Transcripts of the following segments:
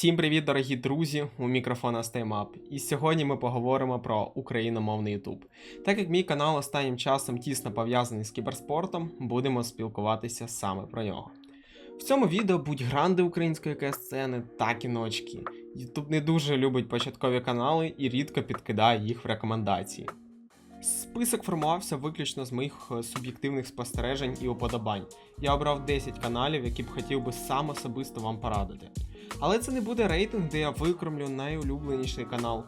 Всім привіт, дорогі друзі! У мікрофона StayMap. І сьогодні ми поговоримо про україномовний YouTube. Так як мій канал останнім часом тісно пов'язаний з кіберспортом, будемо спілкуватися саме про нього. В цьому відео будь гранди української КС-сцени та кіночки. YouTube не дуже любить початкові канали і рідко підкидає їх в рекомендації. Список формувався виключно з моїх е, суб'єктивних спостережень і уподобань. Я обрав 10 каналів, які б хотів би сам особисто вам порадити. Але це не буде рейтинг, де я викромлю найулюбленіший канал.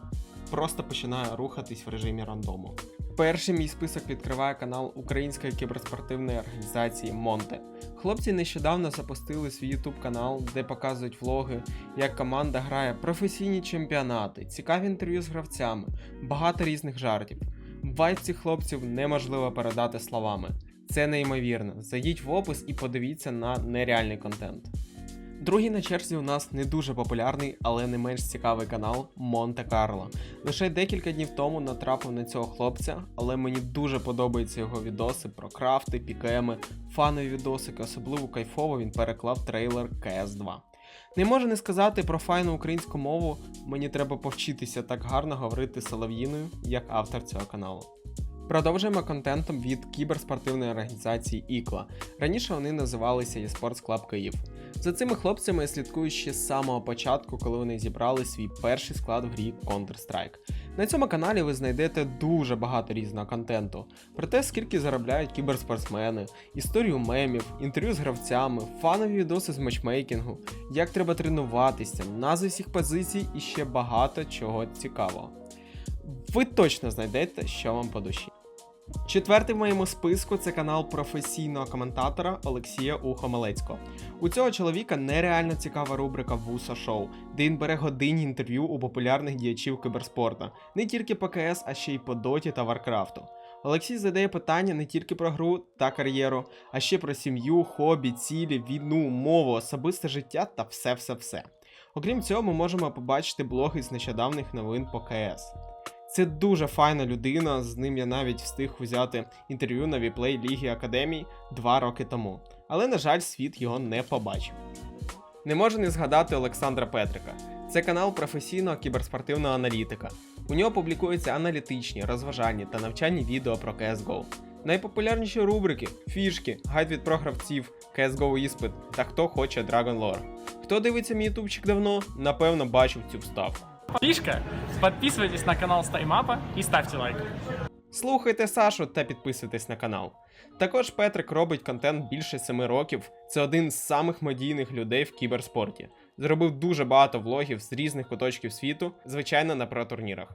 Просто починаю рухатись в режимі рандому. Перший мій список відкриває канал Української кіберспортивної організації Монте. Хлопці нещодавно запустили свій YouTube канал, де показують влоги, як команда грає професійні чемпіонати, цікаві інтерв'ю з гравцями, багато різних жартів. Вайб цих хлопців неможливо передати словами. Це неймовірно. Зайдіть в опис і подивіться на нереальний контент. Другий на черзі у нас не дуже популярний, але не менш цікавий канал Монте Карло. Лише декілька днів тому натрапив на цього хлопця, але мені дуже подобаються його відоси про крафти, пікеми, фанові відосики, особливо кайфово він переклав трейлер CS2. Не можу не сказати про файну українську мову, мені треба повчитися так гарно говорити солов'їною, як автор цього каналу. Продовжуємо контентом від кіберспортивної організації Ікла. Раніше вони називалися eSports Club Київ. За цими хлопцями я слідкую ще з самого початку, коли вони зібрали свій перший склад в грі Counter-Strike. На цьому каналі ви знайдете дуже багато різного контенту про те, скільки заробляють кіберспортсмени, історію мемів, інтерв'ю з гравцями, фанові відоси з матчмейкінгу, як треба тренуватися, назви всіх позицій і ще багато чого цікавого. Ви точно знайдете, що вам по душі. Четвертий в моєму списку це канал професійного коментатора Олексія Ухомелецького. У цього чоловіка нереально цікава рубрика Вуса Шоу, де він бере годинні інтерв'ю у популярних діячів кіберспорту, не тільки по КС, а ще й по Доті та Варкрафту. Олексій задає питання не тільки про гру та кар'єру, а ще про сім'ю, хобі, цілі, війну, мову, особисте життя та все-все-все. Окрім цього, ми можемо побачити блоги з нещодавних новин по КС. Це дуже файна людина, з ним я навіть встиг взяти інтерв'ю на віплей Ліги Академій два роки тому. Але, на жаль, світ його не побачив. Не можу не згадати Олександра Петрика. Це канал професійного кіберспортивного аналітика. У нього публікуються аналітичні, розважальні та навчальні відео про CSGO. Найпопулярніші рубрики, фішки, гайд від програвців, CSGO іспит та хто хоче Dragon Lore. Хто дивиться мій ютубчик давно, напевно бачив цю вставку. Фишка. Підписуйтесь на канал Стаймапа і ставте лайк. Слухайте Сашу та підписуйтесь на канал. Також Петрик робить контент більше 7 років. Це один з самих медійних людей в кіберспорті. Зробив дуже багато влогів з різних куточків світу, звичайно, на про-турнірах.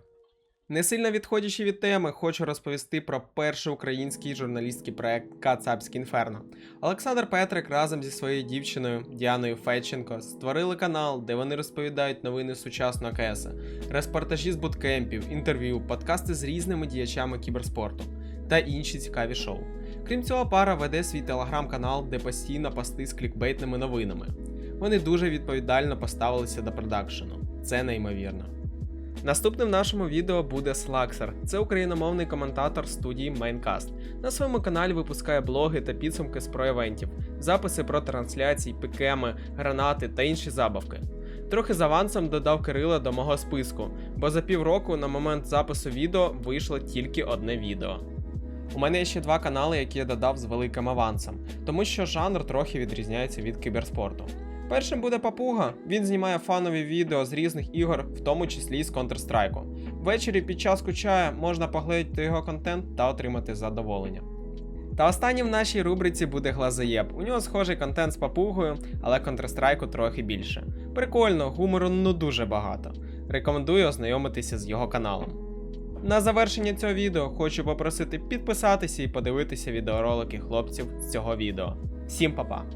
Не сильно відходячи від теми, хочу розповісти про перший український журналістський проект Кацапське інферно. Олександр Петрик разом зі своєю дівчиною Діаною Федченко створили канал, де вони розповідають новини сучасного КС, репортажі з буткемпів, інтерв'ю, подкасти з різними діячами кіберспорту та інші цікаві шоу. Крім цього, пара веде свій телеграм-канал, де постійно пости з клікбейтними новинами. Вони дуже відповідально поставилися до продакшену. Це неймовірно. Наступним нашому відео буде Слаксер. Це україномовний коментатор студії Maincast. На своєму каналі випускає блоги та підсумки з проєвентів, записи про трансляції, пікеми, гранати та інші забавки. Трохи з авансом додав Кирила до мого списку, бо за півроку на момент запису відео вийшло тільки одне відео. У мене є ще два канали, які я додав з великим авансом, тому що жанр трохи відрізняється від кіберспорту. Першим буде папуга. Він знімає фанові відео з різних ігор, в тому числі з Counter-Strike. Ввечері під час кучая можна поглядати його контент та отримати задоволення. Та останнім в нашій рубриці буде Глазоєб. У нього схожий контент з папугою, але Counter-Strike трохи більше. Прикольно, гумору ну дуже багато. Рекомендую ознайомитися з його каналом. На завершення цього відео хочу попросити підписатися і подивитися відеоролики хлопців з цього відео. Всім па-па!